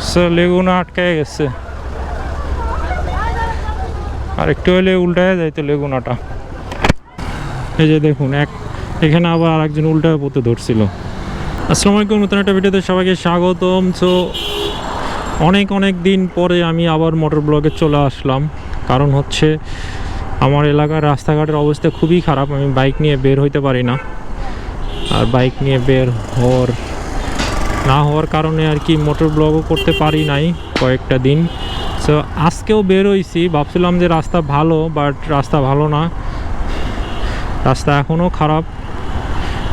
So লেগুনা আটকায় গেছে। আর একটু হলে উল্টায় যাইতো লেগুনাটা এই যে দেখুন, এক এখানে আবার আরেকজন উল্টায় পড়তে ধরছিল। আসসালামু আলাইকুম, নতুন একটা ভিডিওতে সবাইকে স্বাগতম। সো অনেক অনেক দিন পরে আমি আবার মোটর ব্লগে চলে আসলাম। কারণ হচ্ছে, আমার এলাকার রাস্তাঘাটের অবস্থা খুবই খারাপ। আমি বাইক নিয়ে বের হইতে পারি না। আর বাইক নিয়ে বের হওয়ার না হওয়ার কারণে আর কি মোটর ব্লগও করতে পারি নাই কয়েকটা দিন। সো আজকেও বের হইছি ভাবছিলাম যে রাস্তা ভালো বাট রাস্তা ভালো না। রাস্তা এখনও খারাপ।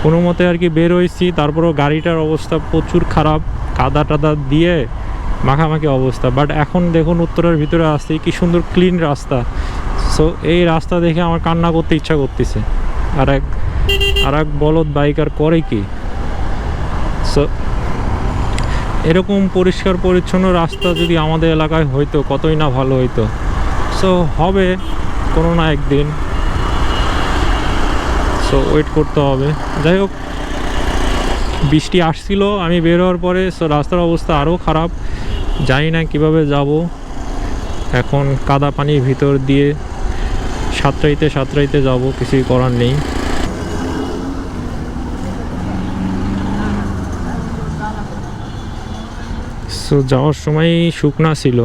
কোনো মতে আর কি বের হয়েছি তারপরও গাড়িটার অবস্থা প্রচুর খারাপ, কাদা টাদা দিয়ে মাখামাখি অবস্থা। বাট এখন দেখুন উত্তরের ভিতরে আসছি কি সুন্দর ক্লিন রাস্তা। সো এই রাস্তা দেখে আমার কান্না করতে ইচ্ছা করতেছে। আর এক আর এক বলদ বাইক আর করে কি? সো এরকম পরিষ্কার পরিচ্ছন্ন রাস্তা যদি আমাদের এলাকায় হইতো, কতই না ভালো হইতো। সো হবে কোনো না একদিন। সো ওয়েট করতে হবে। যাই হোক, বৃষ্টি আসছিল, আমি বের হওয়ার পরে সো রাস্তার অবস্থা আরও খারাপ। জানি না কীভাবে যাব। এখন কাদা পানির ভিতর দিয়ে সাঁতরাইতে সাঁতরাইতে যাব, কিছুই করার নেই। সো যাওয়ার সময় শুকনা ছিল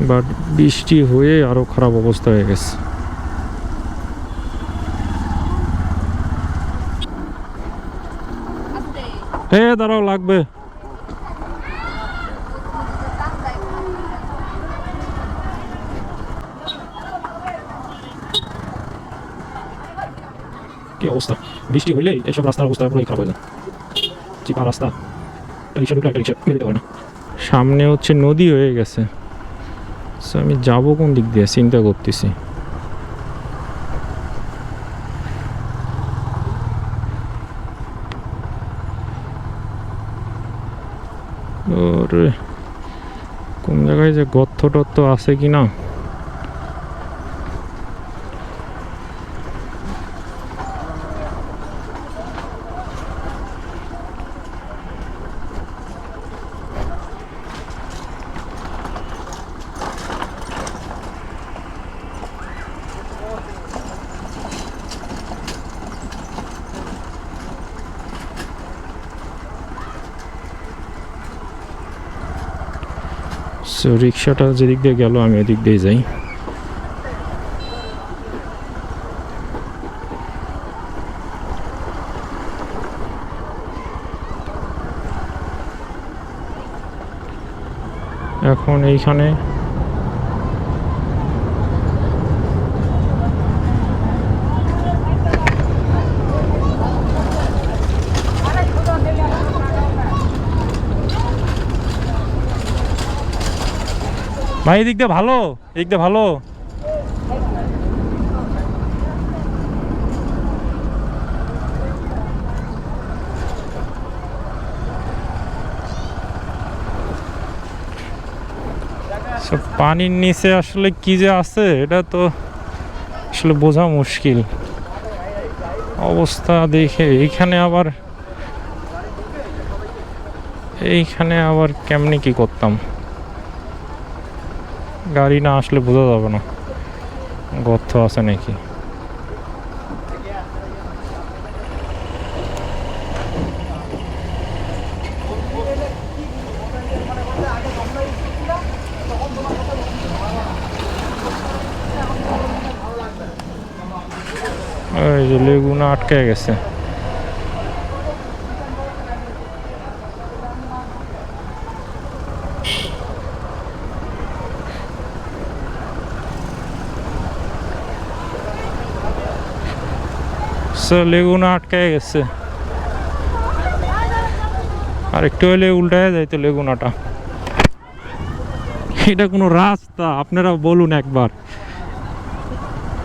বাট বৃষ্টি হয়ে আরও খারাপ অবস্থা হয়ে গেছে। এ, দাঁড়াও, লাগবে। কি অবস্থা? বৃষ্টি হইলে এসব রাস্তার অবস্থা খারাপ হয়ে যায়। চিপা রাস্তা একটা রিক্সা ঢুকলে একটা রিক্সা দিতে পারে না। সামনে হচ্ছে নদী হয়ে গেছে। সো আমি যাব কোন দিক দিয়ে? চিন্তা করতেছি। কোন জায়গায় যে গর্ত টর্থ আছে কি না সো রিক্সাটা যেদিক দিয়ে গেল আমি ওদিক দিয়ে যাই। এখন এইখানে ভাই, এদিক দিয়ে ভালো, এদিক দিয়ে ভালো। পানির নিচে আসলে কি যে আছে, এটা তো আসলে বোঝা মুশকিল। অবস্থা দেখে, এখানে আবার, এইখানে আবার কেমনি কি করতাম? গাড়ি না আসলে বোঝা যাবে না। গর্ত আছে নাকি? এই যে লেগুনা আটকে গেছে। আটকায় গেছে। আর একটু হলে উল্টায় যাইতো লেগুনাটা। এটা কোনো রাস্তা, আপনারা বলুন একবার।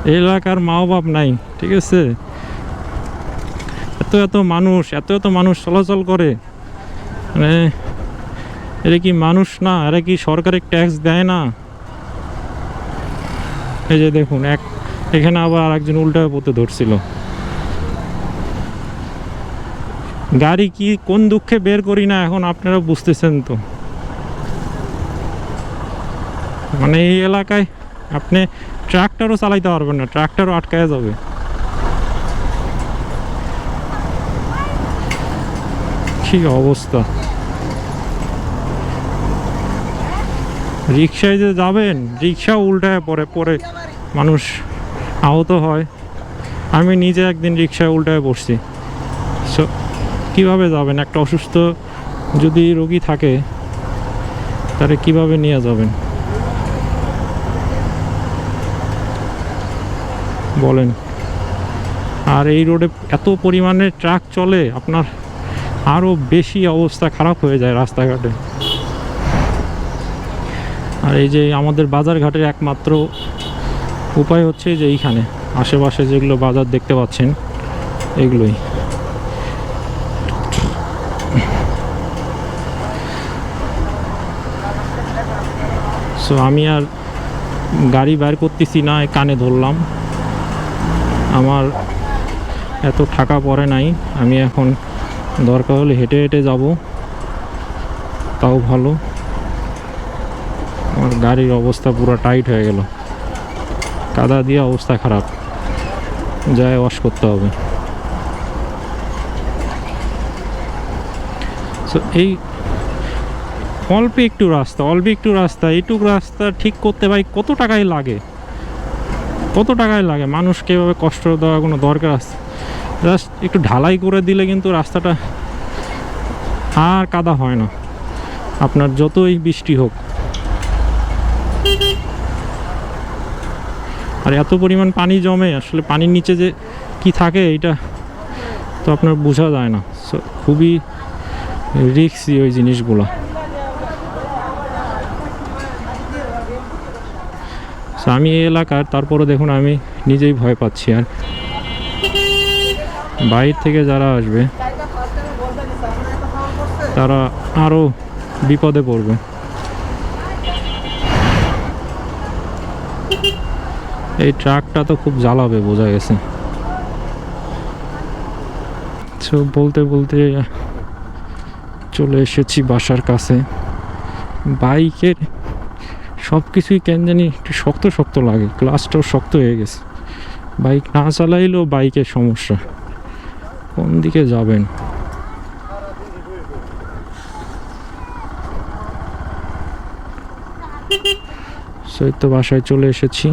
এলাকার মা বাপ নাই, ঠিক আছে? এত এত মানুষ, এত এত মানুষ চলাচল করে। মানে এরা কি মানুষ না? এরা কি সরকারের ট্যাক্স দেয় না? এই যে দেখুন, এক, এখানে আবার আরেকজন উল্টায় পড়তে ধরছিল। গাড়ি কি কোন দুঃখে বের করি না এখন আপনারা বুঝতেছেন তো। মানে এই এলাকায় আপনি ট্রাক্টরও চালাইতে পারবেন না, ট্রাক্টরও আটকায় যাবে। কি অবস্থা। রিক্সায় যে যাবেন, রিক্সা উল্টায় পরে পরে মানুষ আহত হয়। আমি নিজে একদিন রিক্সায় উল্টায় পড়ছি। সো কীভাবে যাবেন? একটা অসুস্থ যদি রোগী থাকে তাহলে কীভাবে নিয়ে যাবেন? বলেন। আর এই রোডে এত পরিমাণে ট্রাক চলে, আপনার আরও বেশি অবস্থা খারাপ হয়ে যায় রাস্তাঘাটে। আর এই যে আমাদের বাজারঘাটের একমাত্র উপায় হচ্ছে যে এইখানে, আশেপাশে যেগুলো বাজার দেখতে পাচ্ছেন, এগুলোই। সো আমি আর গাড়ি বের করতেছি না কানে ধরলাম। আমার এত টাকা পড়ে নাই, আমি এখন দরকার হলে হেঁটে হেঁটে যাব, তাও ভালো। আমার গাড়ির অবস্থা পুরো টাইট হয়ে গেল। কাদা দিয়ে অবস্থা খারাপ। যায় ওয়াশ করতে হবে। সো এই অল্প একটু রাস্তা, অল্প একটু রাস্তা, এইটুকু রাস্তা ঠিক করতে ভাই কত টাকাই লাগে? কত টাকাই লাগে? মানুষকে এভাবে কষ্ট দেওয়ার কোনো দরকার আছে? জাস্ট একটু ঢালাই করে দিলে কিন্তু রাস্তাটা আর কাদা হয় না। আপনার যতই বৃষ্টি হোক। আর এত পরিমাণ পানি জমে, আসলে পানির নিচে যে কি থাকে এটা তো আপনার বোঝা যায় না। সো খুবই রিক্সি ওই জিনিসগুলো। So, আমি এই এলাকার তারপরে দেখুন আমি নিজেই ভয় পাচ্ছি আর। বাইরে থেকে যারা আসবে তারা আরও বিপদে পড়বে। এই ট্রাকটা তো খুব জ্বালাবে বোঝা গেছে। তো বলতে বলতে চলে এসেছি বাসার কাছে। বাইকের সব কিছুই কেন জানি একটু শক্ত শক্ত লাগে ক্লাসটাও শক্ত হয়ে গেছে। বাইক না চালাইলেও বাইকের সমস্যা। কোন দিকে যাবেন? তো বাসায় চলে এসেছি।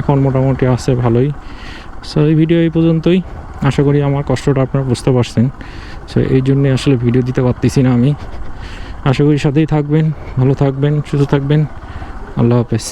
এখন মোটামুটি আছে ভালোই। সো এই ভিডিও এই পর্যন্তই। আশা করি আমার কষ্টটা আপনারা বুঝতে পারছেন। সো এই জন্যে আসলে ভিডিও দিতে পারতেছি না আমি। আশা করি সাথেই থাকবেন, ভালো থাকবেন, সুস্থ থাকবেন। আল্লাহ হাফেজ।